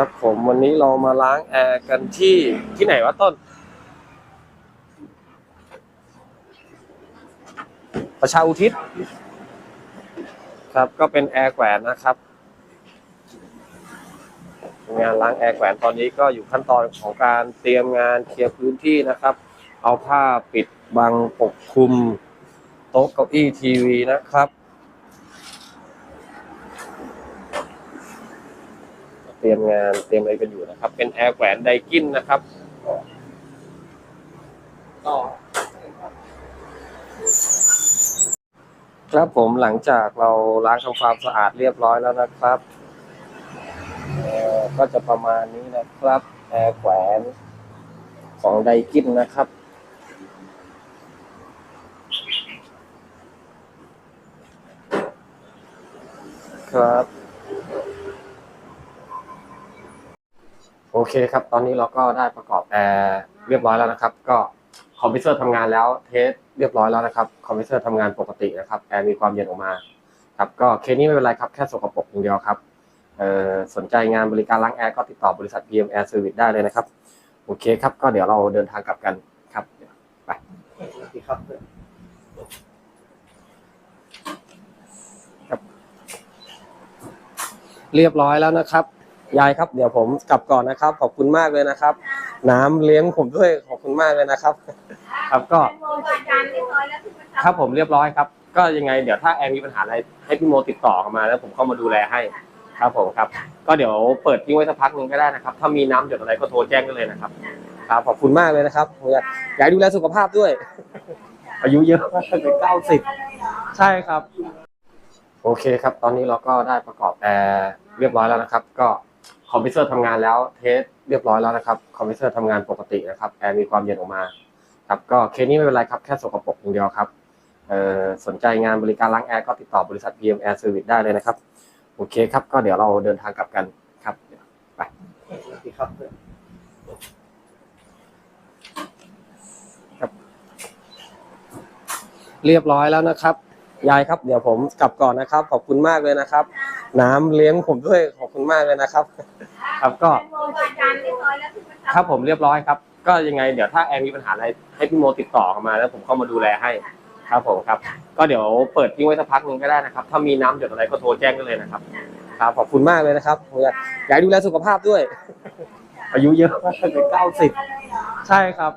ครับผมวันนี้เรามาล้างแอร์กันที่ที่ไหนวะต้น ประชาอุทิศครับก็เป็นแอร์แขวนนะครับ งานล้างแอร์แขวนตอนนี้ก็อยู่ขั้นตอนของการเตรียมงานเคลียร์พื้นที่นะครับ เอาผ้าปิดบังปกคลุม โต๊ะเก้าอี้ทีวีนะครับ เตรียมงานเตรียมอะไรกันอยู่นะครับ เป็นแอร์แขวนไดกินนะครับก็ครับผมหลังจากเราล้างทำความสะอาดเรียบร้อยแล้วนะครับเอ่อก็จะประมาณนี้นะครับแอร์แขวนของไดกินนะครับ ครับ โอเคครับ ตอนนี้เราก็ได้ประกอบแอร์เรียบร้อยแล้วนะครับ ก็คอมพิวเตอร์ทำงานแล้วเทสเรียบร้อยแล้วนะครับ คอมพิวเตอร์ทำงานปกตินะครับแอร์มีความเย็นออกมาครับก็เคสนี้ไม่เป็นไรครับแค่สกปรกอย่างเดียวครับเอ่อสนใจงานบริการล้างแอร์ก็ติดต่อบริษัท PM Air Service ได้เลยนะครับ โอเคครับ ก็เดี๋ยวเราเดินทางกลับกันครับไปครับเรียบร้อยแล้วนะครับ ยายครับเดี๋ยวผมกลับก่อนนะครับ ขอบคุณมากเลยนะครับ น้ำเลี้ยงผมด้วยขอบคุณมากเลยนะครับ ครับก็ครับผมเรียบร้อยครับ ก็ยังไงเดี๋ยวถ้าแอร์มีปัญหาอะไรให้พี่โมติดต่อเข้ามาแล้ว ผมเข้ามาดูแลให้ครับผมครับ ก็เดี๋ยวเปิดทิ้งไว้สักพักหนึงก็ได้นะครับ ถ้ามีน้ำหยดอะไรก็โทรแจ้งกันเลยนะครับครับขอบคุณมากเลยนะครับอยากอยากให้ดูแลสุขภาพด้วย อายุเยอะมากเป็นเก้าสิบใช่ครับ โอเคครับ ตอนนี้เราก็ได้ประกอบแอร์เรียบร้อยแล้วนะครับ ก็ คอมพิวเตอร์ทำงานแล้วเทสเรียบร้อยแล้วนะครับคอมพิวเตอร์ทำงานปกตินะครับแอร์มีความเย็นออกมาครับก็เคสนี้ไม่เป็นไรครับแค่สกปรกอย่างเดียวครับเอ่อสนใจงานบริการล้างแอร์ก็ติดต่อบริษัท PM Air Service ได้เลยนะครับ โอเคครับ ก็เดี๋ยวเราเดินทางกลับกันครับเดี๋ยวไปครับครับเรียบร้อยแล้วนะครับ ยายครับ เดี๋ยวผมกลับก่อนนะครับ ขอบคุณมากเลยนะครับ น้ำเลี้ยงผมด้วยขอบคุณมากเลยนะครับ ครับก็ครับผมเรียบร้อยครับ ก็ยังไงเดี๋ยวถ้าแอร์มีปัญหาอะไรให้พี่โมติดต่อเข้ามาแล้วผมเข้ามาดูแลให้ครับผมครับ ก็เดี๋ยวเปิดทิ้งไว้สักพักหนึงก็ได้นะครับ ถ้ามีน้ำหยดอะไรก็โทรแจ้งกันเลยนะครับ ครับขอบคุณมากเลยนะครับอยากอยากให้ดูแลสุขภาพด้วย อายุเยอะมากเป็นเก้าสิบใช่ครับ